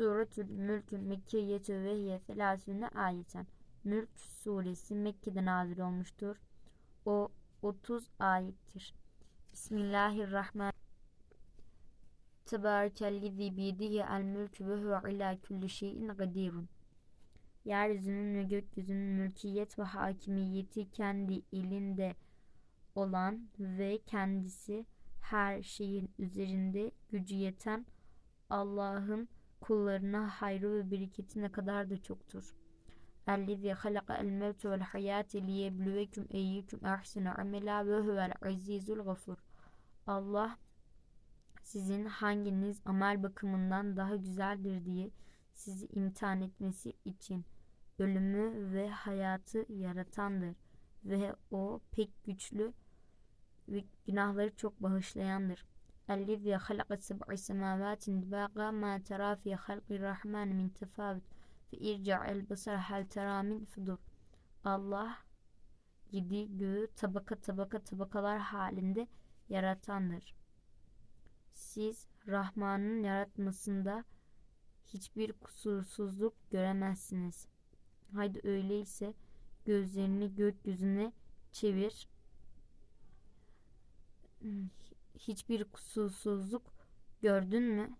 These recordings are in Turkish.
Suretül Mülk Mekkiyetü ve hiye selasüne ayeten. Mülk suresi Mekke'de nazil olmuştur. O 30 ayettir. Bismillahirrahmanirrahim. Tebârekellezî biyedihi el mülkü ve huve ilâ kulli şeyin kadirun. Yeryüzünün ve gökyüzünün mülkiyet ve hakimiyeti kendi elinde olan ve kendisi her şeyin üzerinde gücü yeten Allah'ın kullarına hayrı ve bereketi ne kadar da çoktur. اَلَّذِي خَلَقَ الْمَوْتَ وَالْحَيَاةَ لِيَبْلُوَكُمْ اَيُّكُمْ اَحْسَنُ عَمَلًا وَهُوَ الْعَزِيزُ الْغَفُورُ Allah sizin hanginiz amel bakımından daha güzeldir diye sizi imtihan etmesi için ölümü ve hayatı yaratandır ve o pek güçlü ve günahları çok bağışlayandır. اَلَّذِي خَلَقَ سَبْعِ سَمَاوَاتٍ دِبَاقًا مَا تَرَى فِي خَلْقِ الرَّحْمَنِ مِنْ تَفَاوُتٍ فَاِرْجَعْ الْبَصَرَ هَلْ تَرَى مِنْ فُدُورٍ Allah yedi göğü tabaka tabaka tabakalar halinde yaratandır. Siz Rahman'ın yaratmasında hiçbir kusursuzluk göremezsiniz. Haydi öyleyse gözlerini gökyüzüne çevir. hiçbir kusursuzluk gördün mü?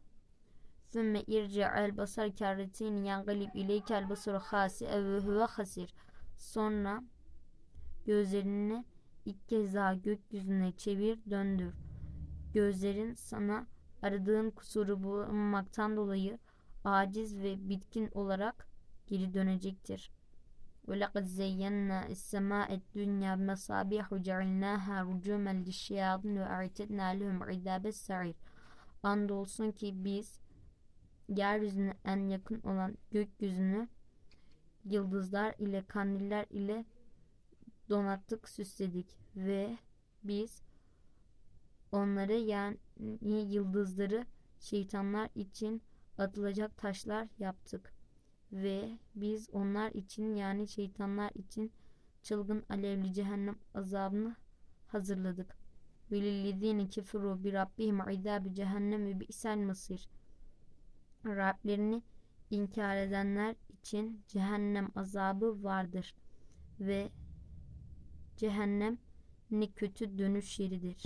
Sümme irci'el basar kâreteyni yangalib ileykel basar hasi evve huve hasir. Sonra gözlerini ilk kez daha gökyüzüne çevir döndür. Gözlerin sana aradığın kusuru bulunmaktan dolayı aciz ve bitkin olarak geri dönecektir.'' وَلَقَدْ زَيَّنَّا السَّمَاءَ الدُّنْيَا بِمَصَابِيحُ جَعَلْنَاهَا رُجُومًا لِلشَّيَاطِينِ وَاَعْتَدْنَا لَهُمْ عِذَابَ السَّعِيرِ Andolsun ki biz yeryüzüne en yakın olan gökyüzünü yıldızlar ile kandiller ile donattık süsledik ve biz onları yani yıldızları şeytanlar için atılacak taşlar yaptık Ve biz onlar için yani şeytanlar için çılgın alevli cehennem azabını hazırladık. Velillezine keferu bi rabbihim izabi cehennem ve bi'sel masir. Rablerini inkar edenler için cehennem azabı vardır ve cehennem ne kötü dönüş yeridir.